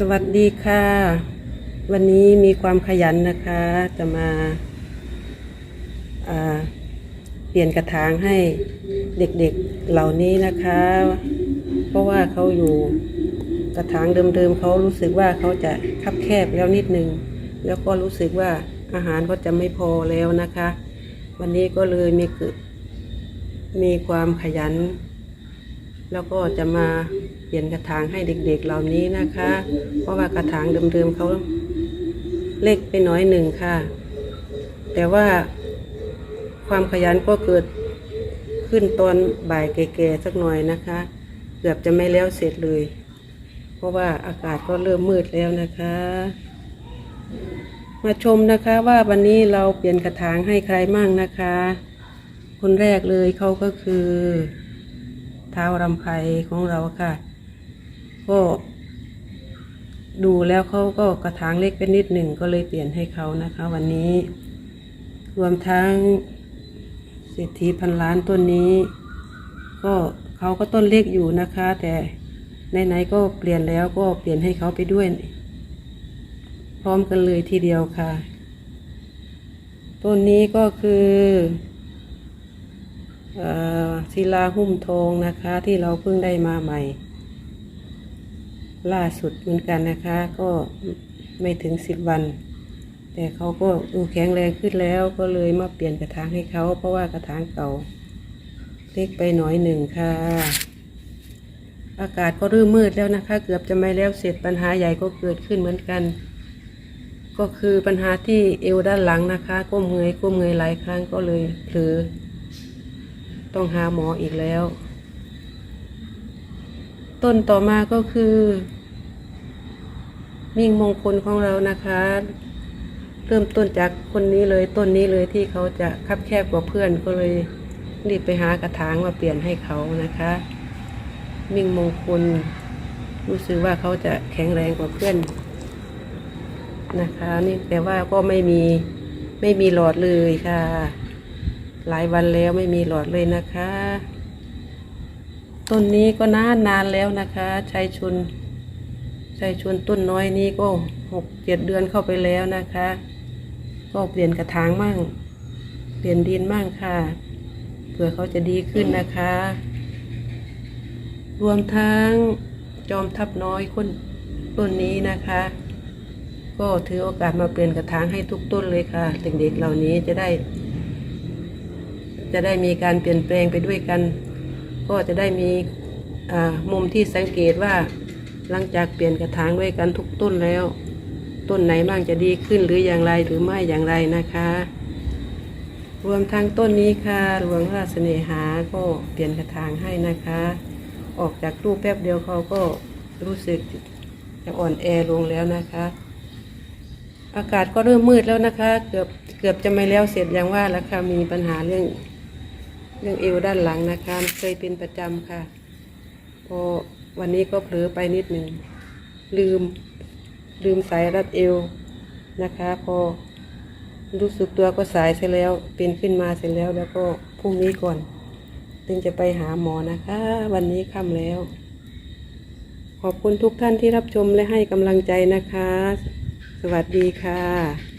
สวัสดีค่ะ วันนี้มีความขยันนะคะ จะมาาเปลี่ยนกระถางให้เด็กๆเหล่านี้นะคะ เพราะว่าเขาอยู่กระถางเดิมๆเขารู้สึกว่าเขาจะคับแคบแล้วนิดนึง แล้วก็รู้สึกว่าอาหารเขาจะไม่พอแล้วนะคะ วันนี้ก็เลยมีเกิดมีความขยัน แล้วก็จะมา เปลี่ยนกระถางให้เด็กๆเหล่านี้นะคะ เพราะว่ากระถางเดิมๆเขาเล็กไปน้อยหนึ่งค่ะ แต่ว่าความขยันก็เกิดขึ้นตอนบ่ายแก่ๆสักหน่อยนะคะ เกือบจะไม่แล้วเสร็จเลย เพราะว่าอากาศก็เริ่มมืดแล้วนะคะ มาชมนะคะว่าวันนี้เราเปลี่ยนกระถางให้ใครมั่งนะคะ คนแรกเลยเขาก็คือ เท้ารำไพของเราค่ะ ก็ดูแล้วเขาก็กระถางเล็กไปนิดหนึ่งก็เลยเปลี่ยนให้เขานะคะ วันนี้ รวมทั้งเศรษฐีพันล้านต้นนี้ ก็เขาก็ต้นเล็กอยู่นะคะ แต่ไหนๆก็เปลี่ยนแล้วก็เปลี่ยนให้เขาไปด้วย พร้อมกันเลยทีเดียวค่ะ ต้นนี้ก็คือเอ่อศิลาหุ้มทองนะคะ ที่เราเพิ่งได้มาใหม่ ล่าสุดเหมือนกันนะคะ ก็ไม่ถึงสิบวัน แต่เขาก็ดูแข็งแรงขึ้นแล้วก็เลยมาเปลี่ยนกระถางให้เขา เพราะว่ากระถางเก่าเล็กไปหน่อยหนึ่งค่ะ อากาศก็เริ่มมืดแล้วนะคะ เกือบจะไม่แล้วเสร็จปัญหาใหญ่ก็เกิดขึ้นเหมือนกัน ก็คือปัญหาที่เอวด้านหลังนะคะ ก้มเงยก้มเงยหลายครั้งก็เลยเผลอต้องหาหมออีกแล้ว ต้นต่อมาก็คือ มิ่งมงคลของเรานะคะ เริ่มต้นจากคนนี้เลยต้นนี้เลยที่เขาจะคับแคบกว่าเพื่อนก็เลยรีบไปหากระถางมาเปลี่ยนให้เขานะคะ มิ่งมงคล รู้สึกว่าเขาจะแข็งแรงกว่าเพื่อนนะคะ นี่แต่ว่าก็ไม่มีไม่มีหลอดเลยค่ะ หลายวันแล้วไม่มีหลอดเลยนะคะ ต้นนี้ก็นานนานแล้วนะคะชัยชุน ชัยชุนต้นน้อยนี้ก็หกเจ็ดเดือนเข้าไปแล้วนะคะ ก็เปลี่ยนกระถางมั่ง เปลี่ยนดินมั่งค่ะ เผื่อเขาจะดีขึ้นนะคะ รวมทั้งจอมทับน้อยคนต้นนี้นะคะ ก็ถือโอกาสมาเปลี่ยนกระถางให้ทุกต้นเลยค่ะ เด็กๆเหล่านี้จะได้ จะได้มีการเปลี่ยนแปลงไปด้วยกัน ก็จะได้มีมุมที่สังเกตว่า หลังจากเปลี่ยนกระถางด้วยกันทุกต้นแล้ว ต้นไหนบ้างจะดีขึ้นหรืออย่างไรหรือไม่อย่างไรนะคะ รวมทั้งต้นนี้ค่ะหลวงราชเสน่หาก็เปลี่ยนกระถางให้นะคะ ออกจากรูปแป๊บเดียวเขาก็รู้สึกจะอ่อนแอลงแล้วนะคะ อากาศก็เริ่มมืดแล้วนะคะ เกือบเกือบจะไม่แล้วเสร็จอย่างว่าแล้วค่ะมีปัญหาเรื่องเรื่องเอวด้านหลังนะคะเคยเป็นประจำค่ะพอ วันนี้ก็เผลอไปนิดหนึ่ง ลืมลืมสายรัดเอวนะคะ พอรู้สึกตัวก็สายเสร็จแล้ว เป็นขึ้นมาเสร็จแล้ว แล้วก็พรุ่งนี้ก่อนถึงจะไปหาหมอนะคะ วันนี้ค่ำแล้ว ขอบคุณทุกท่านที่รับชมและให้กำลังใจนะคะ สวัสดีค่ะ